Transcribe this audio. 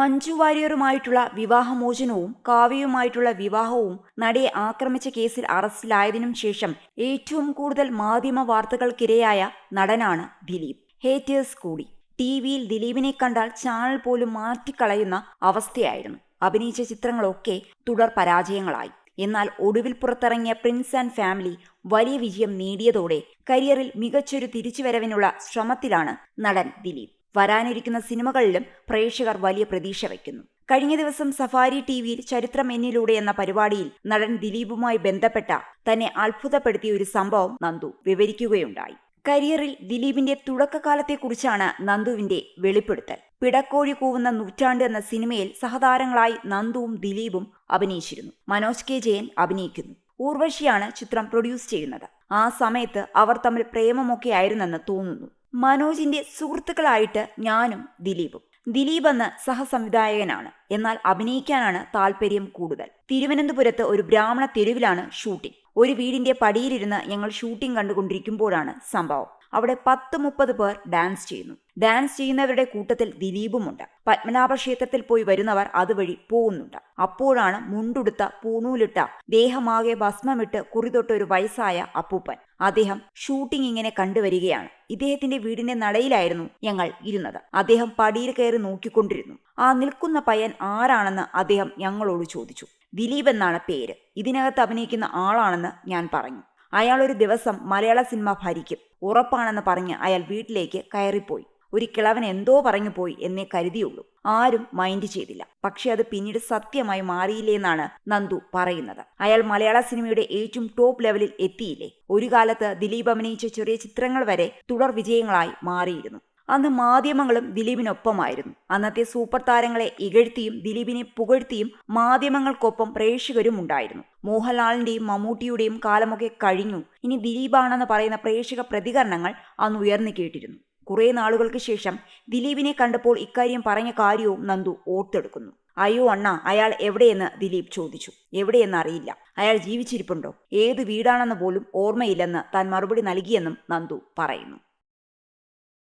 മഞ്ജു വാര്യറുമായിട്ടുള്ള വിവാഹമോചനവും കാവ്യയുമായിട്ടുള്ള വിവാഹവും നടിയെ ആക്രമിച്ച കേസിൽ അറസ്റ്റിലായതിനും ശേഷം ഏറ്റവും കൂടുതൽ മാധ്യമ വാർത്തകൾക്കിരയായ നടനാണ് ദിലീപ്. ഹേറ്റേഴ്സ് കൂടി. ടി വിയിൽ ദിലീപിനെ കണ്ടാൽ ചാനൽ പോലും മാറ്റിക്കളയുന്ന അവസ്ഥയായിരുന്നു. അഭിനയിച്ച ചിത്രങ്ങളൊക്കെ തുടർ പരാജയങ്ങളായി. എന്നാൽ ഒടുവിൽ പുറത്തിറങ്ങിയ പ്രിൻസ് ആൻഡ് ഫാമിലി വലിയ വിജയം നേടിയതോടെ കരിയറിൽ മികച്ചൊരു തിരിച്ചുവരവിനുള്ള ശ്രമത്തിലാണ് നടൻ ദിലീപ്. വരാനിരിക്കുന്ന സിനിമകളിലും പ്രേക്ഷകർ വലിയ പ്രതീക്ഷ വയ്ക്കുന്നു. കഴിഞ്ഞ ദിവസം സഫാരി ടിവിയിൽ ചരിത്രം എന്നിലൂടെ എന്ന പരിപാടിയിൽ നടൻ ദിലീപുമായി ബന്ധപ്പെട്ട തന്നെ അത്ഭുതപ്പെടുത്തിയ ഒരു സംഭവം നന്ദു വിവരിക്കുകയുണ്ടായി. കരിയറിൽ ദിലീപിന്റെ തുടക്കകാലത്തെക്കുറിച്ചാണ് നന്ദുവിന്റെ വെളിപ്പെടുത്തൽ. പിടക്കോഴി കൂവുന്ന നൂറ്റാണ്ട് എന്ന സിനിമയിൽ സഹതാരങ്ങളായി നന്ദുവും ദിലീപും അഭിനയിച്ചിരുന്നു. മനോജ് കെ ജയൻ അഭിനയിക്കുന്നു. ഊർവശിയാണ് ചിത്രം പ്രൊഡ്യൂസ് ചെയ്യുന്നത്. ആ സമയത്ത് അവർ തമ്മിൽ പ്രേമമൊക്കെ ആയിരുന്നെന്ന് തോന്നുന്നു. മനോജിന്റെ സുഹൃത്തുക്കളായിട്ട് ഞാനും ദിലീപും. ദിലീപ് എന്ന സഹസംവിധായകനാണ്. എന്നാൽ അഭിനയിക്കാനാണ് താല്പര്യം കൂടുതൽ. തിരുവനന്തപുരത്ത് ഒരു ബ്രാഹ്മണ തെരുവിലാണ് ഷൂട്ടിംഗ്. ഒരു വീടിന്റെ പടിയിലിരുന്ന് ഞങ്ങൾ ഷൂട്ടിംഗ് കണ്ടുകൊണ്ടിരിക്കുമ്പോഴാണ് സംഭവം. അവിടെ പത്ത് മുപ്പത് പേർ ഡാൻസ് ചെയ്യുന്നു. ഡാൻസ് ചെയ്യുന്നവരുടെ കൂട്ടത്തിൽ ദിലീപുമുണ്ട്. പത്മനാഭ ക്ഷേത്രത്തിൽ പോയി വരുന്നവർ അതുവഴി പോകുന്നുണ്ട്. അപ്പോഴാണ് മുണ്ടുടുത്ത പൂണൂലിട്ട ദേഹമാകെ ഭസ്മമിട്ട് കുറിതൊട്ട ഒരു വയസ്സായ അപ്പൂപ്പൻ. അദ്ദേഹം ഷൂട്ടിംഗ് ഇങ്ങനെ കണ്ടുവരികയാണ്. ഇദ്ദേഹത്തിന്റെ വീടിന്റെ നടയിലായിരുന്നു ഞങ്ങൾ ഇരുന്നത്. അദ്ദേഹം പടിയിൽ കയറി നോക്കിക്കൊണ്ടിരുന്നു. ആ നിൽക്കുന്ന പയ്യൻ ആരാണെന്ന് അദ്ദേഹം ഞങ്ങളോട് ചോദിച്ചു. ദിലീപ് എന്നാണ് പേര്. ഇതിനകത്ത് അഭിനയിക്കുന്ന ആളാണെന്ന് ഞാൻ പറഞ്ഞു. അയാൾ ഒരു ദിവസം മലയാള സിനിമ ഭരിക്കും. ഉറപ്പാണെന്ന് പറഞ്ഞ് അയാൾ വീട്ടിലേക്ക് കയറിപ്പോയി. ഒരു കിളവൻ എന്തോ പറഞ്ഞു പോയി എന്നേ കരുതിയുള്ളൂ. ആരും മൈൻഡ് ചെയ്തില്ല. പക്ഷെ അത് പിന്നീട് സത്യമായി മാറിയില്ലേ എന്നാണ് നന്ദു പറയുന്നത്. അയാൾ മലയാള സിനിമയുടെ ഏറ്റവും ടോപ്പ് ലെവലിൽ എത്തിയില്ലേ? ഒരു കാലത്ത് ദിലീപ് അഭിനയിച്ച ചെറിയ ചിത്രങ്ങൾ വരെ തുടർ വിജയങ്ങളായി മാറിയിരുന്നു. അന്ന് മാധ്യമങ്ങളും ദിലീപിനൊപ്പമായിരുന്നു. അന്നത്തെ സൂപ്പർ താരങ്ങളെ ഇകഴ്ത്തിയും ദിലീപിനെ പുകഴ്ത്തിയും മാധ്യമങ്ങൾക്കൊപ്പം പ്രേക്ഷകരും ഉണ്ടായിരുന്നു. മോഹൻലാലിന്റെയും മമ്മൂട്ടിയുടെയും കാലമൊക്കെ കഴിഞ്ഞു. ഇനി ദിലീപാണെന്ന് പറയുന്ന പ്രേക്ഷക പ്രതികരണങ്ങൾ അന്ന് ഉയർന്നു കേട്ടിരുന്നു. കുറെ നാളുകൾക്ക് ശേഷം ദിലീപിനെ കണ്ടപ്പോൾ ഇക്കാര്യം പറഞ്ഞ കാര്യവും നന്ദു ഓർത്തെടുക്കുന്നു. അയ്യോ അണ്ണ അയാൾ എവിടെയെന്ന്? ദിലീപ് ചോദിച്ചു. എവിടെയെന്ന് അറിയില്ല അയാൾ ജീവിച്ചിരിപ്പുണ്ടോ? ഏത് വീടാണെന്ന് പോലും ഓർമ്മയില്ലെന്ന് താൻ മറുപടി നൽകിയെന്നും നന്ദു പറയുന്നു.